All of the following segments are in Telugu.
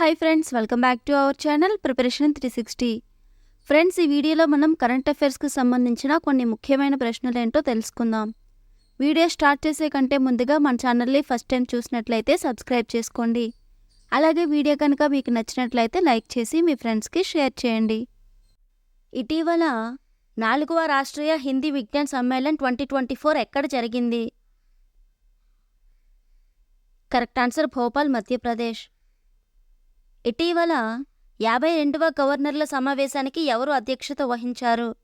Hi friends welcome back to our channel preparation three sixty. Friends ఈ వీడియోలో మనం కరెంట్ అఫైర్స్కి సంబంధించిన కొన్ని ముఖ్యమైన ప్రశ్నలు ఏంటో తెలుసుకుందాం. వీడియో స్టార్ట్ చేసే కంటే ముందుగా మన ఛానల్ని ఫస్ట్ టైం చూసినట్లయితే సబ్స్క్రైబ్ చేసుకోండి. అలాగే వీడియో కనుక మీకు నచ్చినట్లయితే లైక్ చేసి మీ ఫ్రెండ్స్కి షేర్ చేయండి. ఇటీవల నాలుగవ Rashtriya Hindi Vigyan Sammelan twenty twenty four ఎక్కడ జరిగింది? Correct answer Bhopal Madhya Pradesh. ఇటీవల యాభై రెండవ గవర్నర్ల సమావేశానికి ఎవరు అధ్యక్షత వహించారు?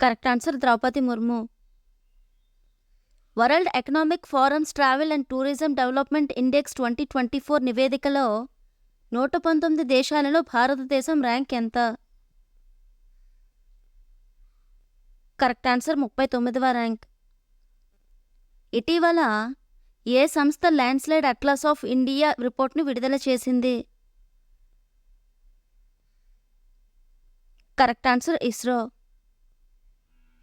Correct answer Draupadi Murmu. World economic forums travel and tourism development index twenty twenty four నివేదికలో నూట పంతొమ్మిది దేశాలలో భారతదేశం ర్యాంక్ ఎంత? కరెక్ట్ ఆన్సర్ ముప్పై తొమ్మిదవ ర్యాంక్. ఇటీవల ఏ సంస్థ ల్యాండ్స్లైడ్ అట్లాస్ ఆఫ్ ఇండియా రిపోర్ట్ను విడుదల చేసింది? Correct answer ISRO.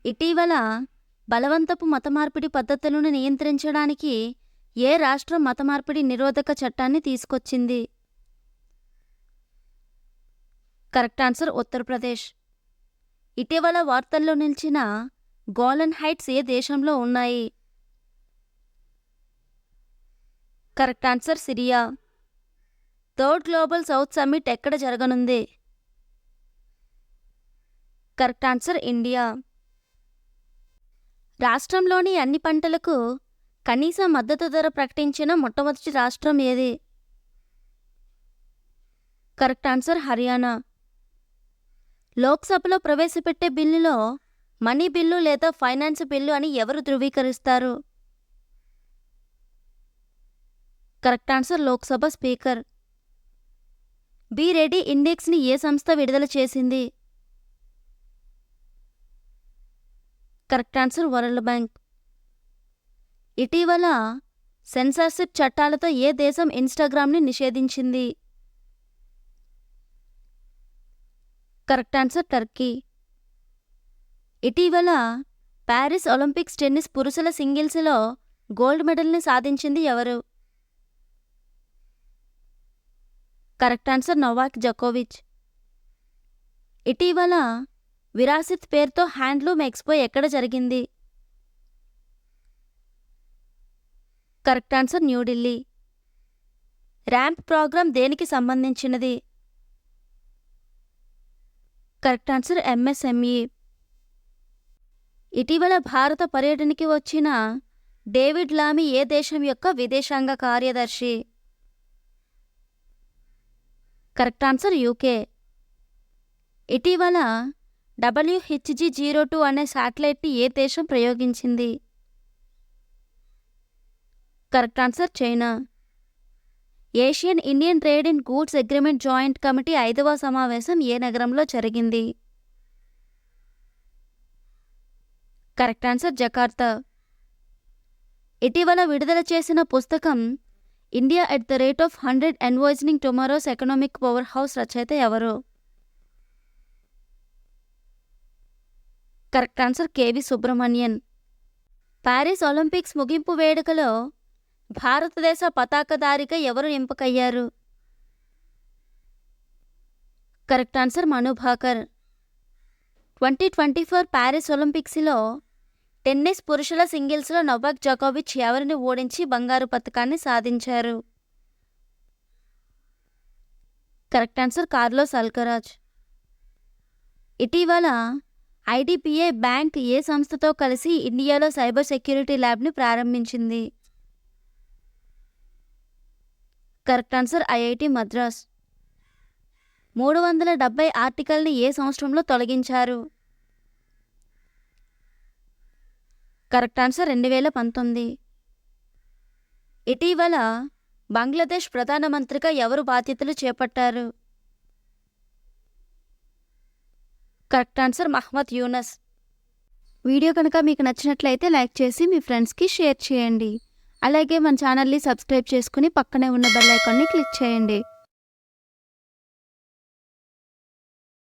ఇటీవల బలవంతపు మతమార్పిడి పద్ధతులను నియంత్రించడానికి ఏ రాష్ట్రం మతమార్పిడి నిరోధక చట్టాన్ని తీసుకొచ్చింది? Correct answer Uttar Pradesh. ఇటీవల వార్తల్లో నిలిచిన గోలన్ హైట్స్ ఏ దేశంలో ఉన్నాయి? Correct answer Syria. Third global south summit ఎక్కడ జరగనుంది? Correct answer India. రాష్ట్రంలోని అన్ని పంటలకు కనీస మద్దతు ధర ప్రకటించిన మొట్టమొదటి రాష్ట్రం ఏది? Correct answer Haryana. లోక్సభలో ప్రవేశపెట్టే బిల్లులో మనీ బిల్లు లేదా ఫైనాన్స్ బిల్లు అని ఎవరు ధృవీకరిస్తారు? Correct answer Lok Sabha speaker. Be ready ఇండెక్స్ని ఏ సంస్థ విడుదల చేసింది? Correct answer world bank. ఇటీవల సెన్సార్షిప్ చట్టాలతో ఏ దేశం ఇన్స్టాగ్రామ్ని నిషేధించింది? Correct answer Turkey. ఇటీవల ప్యారిస్ ఒలింపిక్స్ టెన్నిస్ పురుషుల సింగిల్స్లో గోల్డ్ మెడల్ని సాధించింది ఎవరు? కరెక్ట్ ఆన్సర్ నోవాక్ జకోవిచ్. ఇటీవల విరాసిత్ పేరుతో హ్యాండ్లూమ్ ఎక్స్పో ఎక్కడ జరిగింది? Correct answer New Delhi. RAMP programme దేనికి సంబంధించినది? Correct answer MSME. ఇటీవల భారత పర్యటనకి వచ్చిన డేవిడ్ లామీ ఏ దేశం యొక్క విదేశాంగ కార్యదర్శి? Correct answer UK. ఇటీవల డబ్ల్యూహెచ్జి జీరో టూ అనే శాటిలైట్ని ఏ దేశం ప్రయోగించింది? Correct answer China. Asian Indian trade in goods agreement joint committee ఐదవ సమావేశం ఏ నగరంలో జరిగింది? Correct answer Jakarta. ఇటీవల విడుదల చేసిన పుస్తకం India at the rate of hundred envisioning tomorrow's economic power house రచయిత ఎవరు? Correct answer K V Subramanian. Paris Olympics ముగింపు వేడుకలో భారతదేశ పతాకధారిగా ఎవరు ఎంపికయ్యారు? Correct answer Manu Bhaker. Twenty twenty four Paris ఒలింపిక్స్లో టెన్నిస్ పురుషుల సింగిల్స్లో నొవాక్ జోకోవిచ్ ఎవరిని ఓడించి బంగారు పథకాన్ని సాధించారు? Correct answer Carlos Alcaraz. ఇటీవల ఐడిపిఏ బ్యాంక్ ఏ సంస్థతో కలిసి ఇండియాలో సైబర్ సెక్యూరిటీ ల్యాబ్ని ప్రారంభించింది? Correct answer IIT Madras. మూడు వందల డెబ్బై ఆర్టికల్ని ఏ సంవత్సరంలో తొలగించారు? కరెక్ట్ ఆన్సర్ రెండు వేల పంతొమ్మిది. ఇటీవల బంగ్లాదేశ్ ప్రధానమంత్రిగా ఎవరు బాధ్యతలు చేపట్టారు? Correct answer Muhammad Yunus. Video కనుక మీకు నచ్చినట్లయితే లైక్ చేసి మీ ఫ్రెండ్స్కి షేర్ చేయండి. అలాగే మన ఛానల్ని సబ్స్క్రైబ్ చేసుకుని పక్కనే ఉన్న బెల్ ఐకాన్ని క్లిక్ చేయండి.